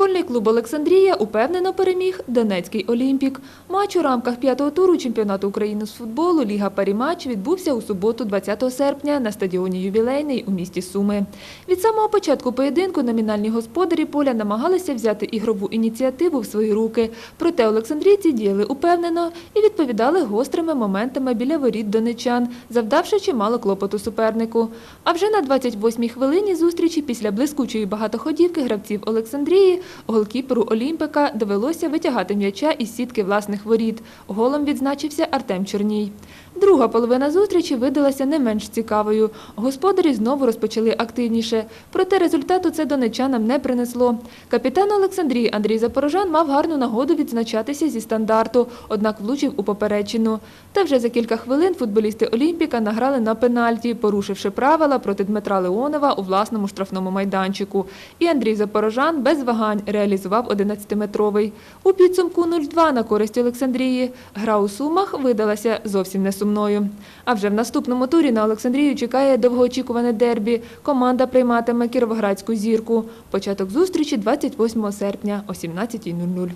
Футбольний клуб Олександрія упевнено переміг Донецький Олімпік. Матч у рамках п'ятого туру чемпіонату України з футболу Ліга Паріматч відбувся у суботу 20 серпня на стадіоні Ювілейний у місті Суми. Від самого початку поєдинку номінальні господарі поля намагалися взяти ігрову ініціативу в свої руки. Проте олександрійці діяли упевнено і відповідали гострими моментами біля воріт донечан, завдавши чимало клопоту супернику. А вже на 28-й хвилині зустрічі після блискучої багатоходівки гравців Олександрії голкіперу Олімпика довелося витягати м'яча із сітки власних воріт. Голом відзначився Артем Чорній. Друга половина зустрічі видалася не менш цікавою. Господарі знову розпочали активніше. Проте результату це донечанам не принесло. Капітан Олександрії Андрій Запорожан мав гарну нагоду відзначатися зі стандарту, однак влучив у поперечину. Та вже за кілька хвилин футболісти Олімпіка награли на пенальті, порушивши правила проти Дмитра Леонова у власному штрафному майданчику. І Андрій Запорожан без вагань реалізував 11-метровий. У підсумку 0-2 на користь Олександрії. Гра у Сумах видалася зовсім не сумною. А вже в наступному турі на Олександрію чекає довгоочікуване дербі. Команда прийматиме кіровоградську зірку. Початок зустрічі 28 серпня о 17.00.